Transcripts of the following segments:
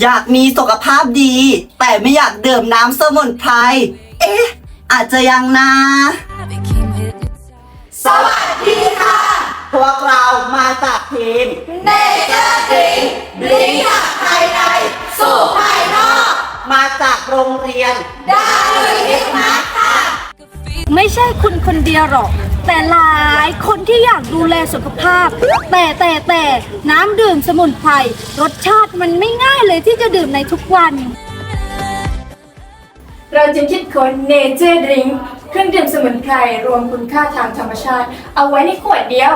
อยากมีสุขภาพดี แต่ไม่อยากดื่มน้ำสมุนไพร เอ๊ะ อาจจะยังนะ สวัสดีค่ะ พวกเรามาจากทีมเนเจอร์ดริงดริงจากภายในสู่ภายนอก มาจากโรงเรียนดารุณิกมาค่ะ ไม่ใช่คุณคนเดียวหรอก แต่หลายคนที่อยากดูแลสุขภาพ แต่แต่แต่น้ำดื่มสมุนไพรรสชาติมันไม่ง่ายเลยที่จะดื่มในทุกวัน เราจึงคิดค้นเนเจอร์ดริงเครื่องดื่มสมุนไพรรวมคุณค่าทางธรรมชาติ เอาไว้ในขวดเดียว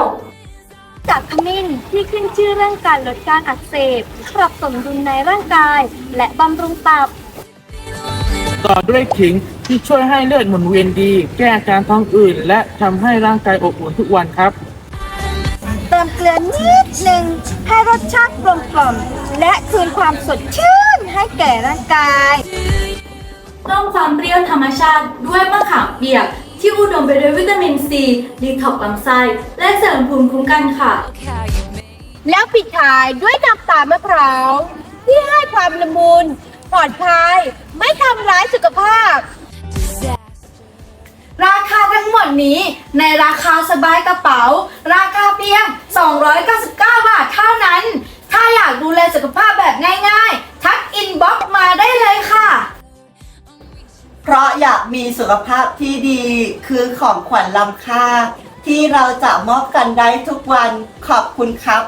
จากขมิ้นที่ขึ้นชื่อเรื่องการลดการอักเสบปรับสมดุลในร่างกาย และบำรุงตับ ต่อด้วยขิงที่ช่วยให้เลือดหมุนเวียนดี แก้อาการท้องอืดและทำให้ร่างกายอบอุ่นทุกวันครับ เติมเกลือนิดหนึ่งให้รสชาติกลมกล่อมและคืนความสดชื่นให้แก่ร่างกาย เพิ่มความเปรี้ยวธรรมชาติด้วยมะขามเปียก ที่อุดมไปด้วยวิตามินซีดีท็อกซ์ลำไส้และเสริมภูมิคุ้มกันค่ะ แล้วปิดท้ายด้วยน้ำตาลมะพร้าวที่ให้ความละมุนปลอดภัยไม่ทำร้ายสุขภาพราคาทั้งหมดนี้ในราคาสบายกระเป๋า ราคาเพียง 299 บาทเท่านั้น ถ้าอยากดูแลสุขภาพแบบง่ายๆ ทักอินบ็อกซ์มาได้เลยค่ะ เพราะอยากมีสุขภาพที่ดีคือของขวัญล้ำค่า ที่เราจะมอบกันได้ทุกวันขอบคุณครับ